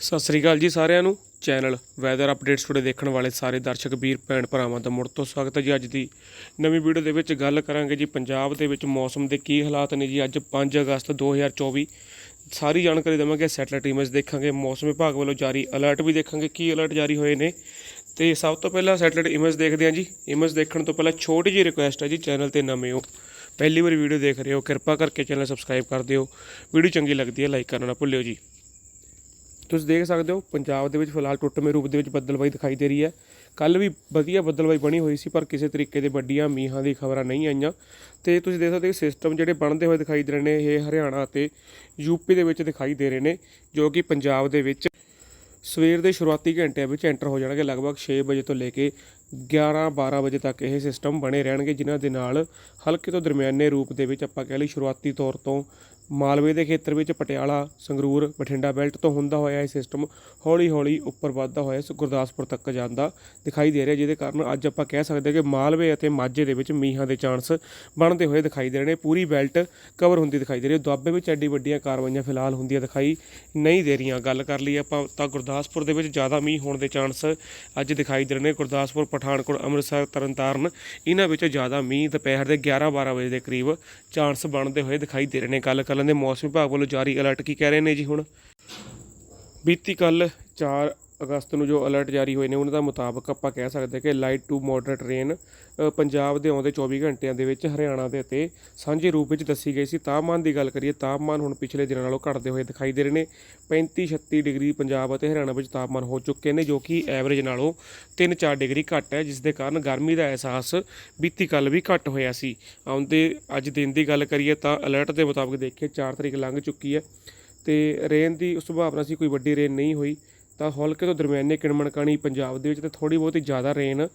ਸਤਿ ਸ੍ਰੀ ਅਕਾਲ ਜੀ ਸਾਰਿਆਂ ਨੂੰ। ਚੈਨਲ ਵੈਦਰ ਅਪਡੇਟਸ ਟੂਡੇ ਦੇਖਣ ਵਾਲੇ ਸਾਰੇ ਦਰਸ਼ਕ, ਵੀਰ, ਭੈਣ ਭਰਾਵਾਂ ਦਾ ਮੁੜ ਤੋਂ ਸਵਾਗਤ ਹੈ ਜੀ ਅੱਜ ਦੀ ਨਵੀਂ ਵੀਡੀਓ ਦੇ ਵਿੱਚ ਗੱਲ ਕਰਾਂਗੇ ਜੀ ਪੰਜਾਬ ਦੇ ਵਿੱਚ ਮੌਸਮ ਦੇ ਕੀ ਹਾਲਾਤ ਨੇ ਜੀ ਅੱਜ 5 ਅਗਸਤ 2024 ਸਾਰੀ ਜਾਣਕਾਰੀ ਦੇਵਾਂਗੇ, ਸੈਟਲਾਈਟ ਇਮੇਜ ਦੇਖਾਂਗੇ, ਮੌਸਮ ਵਿਭਾਗ ਵੱਲੋਂ ਜਾਰੀ ਅਲਰਟ ਵੀ ਦੇਖਾਂਗੇ, ਕੀ ਅਲਰਟ ਜਾਰੀ ਹੋਏ ਨੇ। ਤੇ ਸਭ ਤੋਂ ਪਹਿਲਾਂ ਸੈਟਲਾਈਟ ਇਮੇਜ ਦੇਖਦੇ ਹਾਂ ਜੀ। ਇਮੇਜ ਦੇਖਣ ਤੋਂ ਪਹਿਲਾਂ ਛੋਟੀ ਜਿਹੀ ਰਿਕੁਐਸਟ ਹੈ ਜੀ, ਚੈਨਲ ਤੇ ਨਵੇਂ ਹੋ, ਪਹਿਲੀ ਵਾਰ ਵੀਡੀਓ ਦੇਖ ਰਹੇ ਹੋ, ਕਿਰਪਾ ਕਰਕੇ ਚੈਨਲ ਸਬਸਕ੍ਰਾਈਬ ਕਰ ਦਿਓ। ਵੀਡੀਓ ਚੰਗੀ ਲੱਗਦੀ ਹੈ ਲਾਈਕ ਕਰਨਾ ਨਾ ਭੁੱਲਿਓ ਜੀ। ਤੁਸੀਂ ਦੇਖ ਸਕਦੇ ਹੋ, ਪੰਜਾਬ ਦੇ ਵਿੱਚ ਫਿਲਹਾਲ ਟੁੱਟਵੇਂ ਰੂਪ ਦੇ ਵਿੱਚ ਬੱਦਲਬਾਈ ਦਿਖਾਈ ਦੇ ਰਹੀ ਹੈ। ਕੱਲ ਵੀ ਵਧੀਆ ਬੱਦਲਬਾਈ ਬਣੀ ਹੋਈ ਸੀ, ਪਰ ਕਿਸੇ ਤਰੀਕੇ ਦੇ ਵੱਡੀਆਂ ਮੀਂਹਾਂ ਦੀ ਖਬਰਾਂ ਨਹੀਂ ਆਈਆਂ। ਤੇ ਤੁਸੀਂ ਦੇਖ ਸਕਦੇ ਹੋ ਸਿਸਟਮ ਜਿਹੜੇ ਬਣਦੇ ਹੋਏ ਦਿਖਾਈ ਦੇ ਰਹੇ ਨੇ, ਇਹ ਹਰਿਆਣਾ ਅਤੇ ਯੂਪੀ ਦੇ ਵਿੱਚ ਦਿਖਾਈ ਦੇ ਰਹੇ ਨੇ, ਜੋ ਕਿ ਪੰਜਾਬ ਦੇ ਵਿੱਚ ਸਵੇਰ ਦੇ ਸ਼ੁਰੂਆਤੀ ਘੰਟਿਆਂ ਵਿੱਚ ਐਂਟਰ ਹੋ ਜਾਣਗੇ। ਲਗਭਗ 6 ਵਜੇ ਤੋਂ ਲੈ ਕੇ 11 12 ਵਜੇ ਤੱਕ ਇਹ ਸਿਸਟਮ ਬਣੇ ਰਹਿਣਗੇ, ਜਿਨ੍ਹਾਂ ਦੇ ਨਾਲ ਹਲਕੇ ਤੋਂ ਦਰਮਿਆਨੇ ਰੂਪ ਦੇ ਵਿੱਚ ਆਪਾਂ ਕਹਿ ਲਈ ਸ਼ੁਰੂਆਤੀ ਤੌਰ ਤੋਂ ਮਾਲਵੇ ਦੇ ਖੇਤਰ ਵਿੱਚ ਪਟਿਆਲਾ, ਸੰਗਰੂਰ, ਬਠਿੰਡਾ ਬੈਲਟ ਤੋਂ ਹੁੰਦਾ ਹੋਇਆ ਇਹ ਸਿਸਟਮ ਹੌਲੀ ਹੌਲੀ ਉੱਪਰ ਵੱਧਦਾ ਹੋਇਆ ਸ- ਗੁਰਦਾਸਪੁਰ ਤੱਕ ਜਾਂਦਾ ਦਿਖਾਈ ਦੇ ਰਿਹਾ, ਜਿਹਦੇ ਕਾਰਨ ਅੱਜ ਆਪਾਂ ਕਹਿ ਸਕਦੇ ਕਿ ਮਾਲਵੇ ਅਤੇ ਮਾਝੇ ਦੇ ਵਿੱਚ ਮੀਂਹਾਂ ਦੇ ਚਾਂਸ ਬਣਦੇ ਹੋਏ ਦਿਖਾਈ ਦੇ ਰਹੇ ਨੇ। ਪੂਰੀ ਬੈਲਟ ਕਵਰ ਹੁੰਦੀ ਦਿਖਾਈ ਦੇ ਰਹੀ ਹੈ। ਦੁਆਬੇ ਵਿੱਚ ਐਡੀ ਵੱਡੀਆਂ ਕਾਰਵਾਈਆਂ ਫਿਲਹਾਲ ਹੁੰਦੀਆਂ ਦਿਖਾਈ ਨਹੀਂ ਦੇ ਰਹੀਆਂ। ਗੱਲ ਕਰ ਲਈ ਆਪਾਂ ਤਾਂ ਗੁਰਦਾਸਪੁਰ ਦੇ ਵਿੱਚ ਜ਼ਿਆਦਾ ਮੀਂਹ ਹੋਣ ਦੇ ਚਾਂਸ ਅੱਜ ਦਿਖਾਈ ਦੇ ਰਹੇ ਨੇ। ਗੁਰਦਾਸਪੁਰ, ਪਠਾਨਕੋਟ, ਅੰਮ੍ਰਿਤਸਰ, ਤਰਨਤਾਰਨ, ਇਹਨਾਂ ਵਿੱਚ ਜ਼ਿਆਦਾ ਮੀਂਹ ਦੁਪਹਿਰ ਦੇ 11 12 ਵਜੇ ਦੇ ਕਰੀਬ ਚਾਂਸ ਬਣਦੇ ਹੋਏ ਦਿਖਾਈ ਦੇ ਰਹੇ ਨੇ। ਗੱਲ ਕਰ ਲੈਂਦੇ ਮੌਸਮ ਵਿਭਾਗ ਵੱਲੋਂ ਜਾਰੀ ਅਲਰਟ ਕੀ ਕਹਿ ਰਹੇ ਨੇ ਜੀ ਹੁਣ? ਬੀਤੀ ਕੱਲ 4 ਅਗਸਤ ਨੂੰ ਜੋ ਅਲਰਟ ਜਾਰੀ ਹੋਏ ਨੇ, ਉਹਨਾਂ ਦਾ ਮੁਤਾਬਕ ਆਪਾਂ ਕਹਿ ਸਕਦੇ ਹਾਂ ਕਿ light to moderate rain Punjab ਦੇ ਆਉਂਦੇ 24 ਘੰਟਿਆਂ ਦੇ ਵਿੱਚ ਹਰਿਆਣਾ ਦੇ ਅਤੇ ਸਾਂਝੇ ਰੂਪ ਵਿੱਚ ਦੱਸੀ ਗਈ ਸੀ। ਤਾਪਮਾਨ ਦੀ ਗੱਲ ਕਰੀਏ, ਤਾਪਮਾਨ ਹੁਣ ਪਿਛਲੇ ਦਿਨਾਂ ਨਾਲੋਂ ਘਟਦੇ ਹੋਏ ਦਿਖਾਈ ਦੇ ਰਹੇ ਨੇ। 35 36 ਡਿਗਰੀ ਪੰਜਾਬ ਅਤੇ ਹਰਿਆਣਾ ਵਿੱਚ ਤਾਪਮਾਨ ਹੋ ਚੁੱਕੇ ਨੇ, ਜੋ ਕਿ ਐਵਰੇਜ ਨਾਲੋਂ 3-4 ਡਿਗਰੀ ਘੱਟ ਹੈ, ਜਿਸ ਦੇ ਕਾਰਨ ਗਰਮੀ ਦਾ ਅਹਿਸਾਸ ਬੀਤੀ ਕੱਲ ਵੀ ਘੱਟ ਹੋਇਆ ਸੀ। ਆਉਂਦੇ ਅੱਜ ਦਿਨ ਦੀ ਗੱਲ ਕਰੀਏ ਤਾਂ ਅਲਰਟ ਦੇ ਮੁਤਾਬਕ ਦੇਖੀਏ 4 ਤਰੀਕ ਲੰਘ ਚੁੱਕੀ ਹੈ ਤੇ ਰੇਨ ਦੀ ਸੰਭਾਵਨਾ ਸੀ, ਕੋਈ ਵੱਡੀ ਰੇਨ ਨਹੀਂ ਹੋਈ। ਤਾਂ ਹਲਕੇ ਤੋਂ ਦਰਮਿਆਨੇ ਕਿਣਮਣਕਾਣੀ ਪੰਜਾਬ ਦੇ ਵਿੱਚ ਤੇ ਥੋੜੀ ਬਹੁਤੀ ਜ਼ਿਆਦਾ ਰੇਨ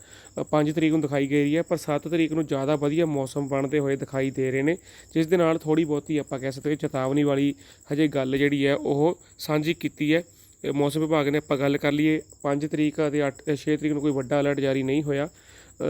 5 ਤਰੀਕ ਨੂੰ ਦਿਖਾਈ ਗਈ ਹੈ, ਪਰ 7 ਤਰੀਕ ਨੂੰ ਜ਼ਿਆਦਾ ਵਧੀਆ ਮੌਸਮ ਬਣਦੇ ਹੋਏ ਦਿਖਾਈ ਦੇ ਰਹੇ ਨੇ, ਜਿਸ ਦੇ ਨਾਲ ਥੋੜੀ ਬਹੁਤੀ ਆਪਾਂ ਕਹਿ ਸਕਦੇ ਚੇਤਾਵਨੀ ਵਾਲੀ ਹਜੇ ਗੱਲ ਜਿਹੜੀ ਹੈ ਉਹ ਸਾਂਝੀ ਕੀਤੀ ਹੈ। ਮੌਸਮ ਵਿਭਾਗ ਨੇ ਆਪਾਂ ਗੱਲ ਕਰ ਲਈਏ 5 ਤਰੀਕ ਅਤੇ 8 6 ਤਰੀਕ ਨੂੰ ਕੋਈ ਵੱਡਾ ਅਲਰਟ ਜਾਰੀ ਨਹੀਂ ਹੋਇਆ।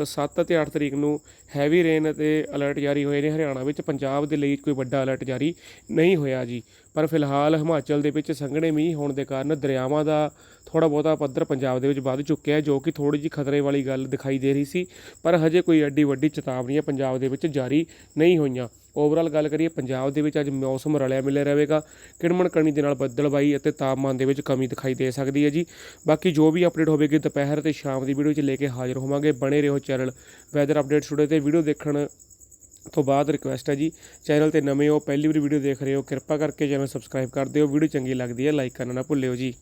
7 ਅਤੇ 8 ਤਰੀਕ ਨੂੰ ਹੈਵੀ ਰੇਨ ਅਤੇ ਅਲਰਟ ਜਾਰੀ ਹੋਏ ਨੇ, ਹਰਿਆਣਾ ਵਿੱਚ ਪੰਜਾਬ ਦੇ ਲਈ ਕੋਈ ਵੱਡਾ ਅਲਰਟ ਜਾਰੀ ਨਹੀਂ ਹੋਇਆ ਜੀ। ਪਰ ਫਿਲਹਾਲ ਹਿਮਾਚਲ ਦੇ ਵਿੱਚ ਸੰਘਣੇ ਮੀਂਹ ਹੋਣ ਦੇ ਕਾਰਨ ਦਰਿਆਵਾਂ ਦਾ ਥੋੜਾ ਬਹੁਤਾ ਪੱਧਰ ਪੰਜਾਬ ਦੇ ਵਿੱਚ ਵੱਧ ਚੁੱਕਿਆ ਹੈ, ਜੋ ਕਿ ਥੋੜੀ ਜਿਹੀ ਖਤਰੇ ਵਾਲੀ ਗੱਲ ਦਿਖਾਈ ਦੇ ਰਹੀ ਸੀ। ਪਰ ਹਜੇ ਕੋਈ ਐਡੀ ਵੱਡੀ ਚੇਤਾਵਨੀਆਂ ਪੰਜਾਬ ਦੇ ਵਿੱਚ ਜਾਰੀ ਨਹੀਂ ਹੋਈਆਂ। ਓਵਰਆਲ ਗੱਲ ਕਰੀਏ, ਪੰਜਾਬ ਦੇ ਵਿੱਚ ਅੱਜ ਮੌਸਮ ਰਲਿਆ ਮਿਲਿਆ ਰਹੇਗਾ। ਕਿਣਮਣ ਕਣੀ ਦੇ ਨਾਲ ਬੱਦਲਬਾਈ ਅਤੇ ਤਾਪਮਾਨ ਦੇ ਵਿੱਚ ਕਮੀ ਦਿਖਾਈ ਦੇ ਸਕਦੀ ਹੈ ਜੀ। ਬਾਕੀ ਜੋ ਵੀ ਅਪਡੇਟ ਹੋਵੇਗੀ ਦੁਪਹਿਰ ਤੇ ਸ਼ਾਮ ਦੀ ਵੀਡੀਓ 'ਚ ਲੈ ਕੇ ਹਾਜ਼ਰ ਹੋਵਾਂਗੇ। ਬਣੇ ਰਹੋ ਚੈਨਲ ਵੈਦਰ ਅਪਡੇਟ ਟੁਡੇ ਤੇ। ਵੀਡੀਓ ਦੇਖਣ ਤੋਂ ਬਾਅਦ ਰਿਕੁਐਸਟ ਹੈ ਜੀ ਚੈਨਲ ਤੇ ਨਵੇਂ ਹੋ, ਪਹਿਲੀ ਵਾਰੀ ਵੀਡੀਓ ਦੇਖ ਰਹੇ ਹੋ, ਕਿਰਪਾ ਕਰਕੇ ਚੈਨਲ ਸਬਸਕ੍ਰਾਈਬ ਕਰ ਦਿਓ ਵੀਡੀਓ ਚੰਗੀ ਲੱਗਦੀ ਹੈ ਲਾਈਕ ਕਰਨਾ ਨਾ ਭੁੱਲਿਓ ਜੀ।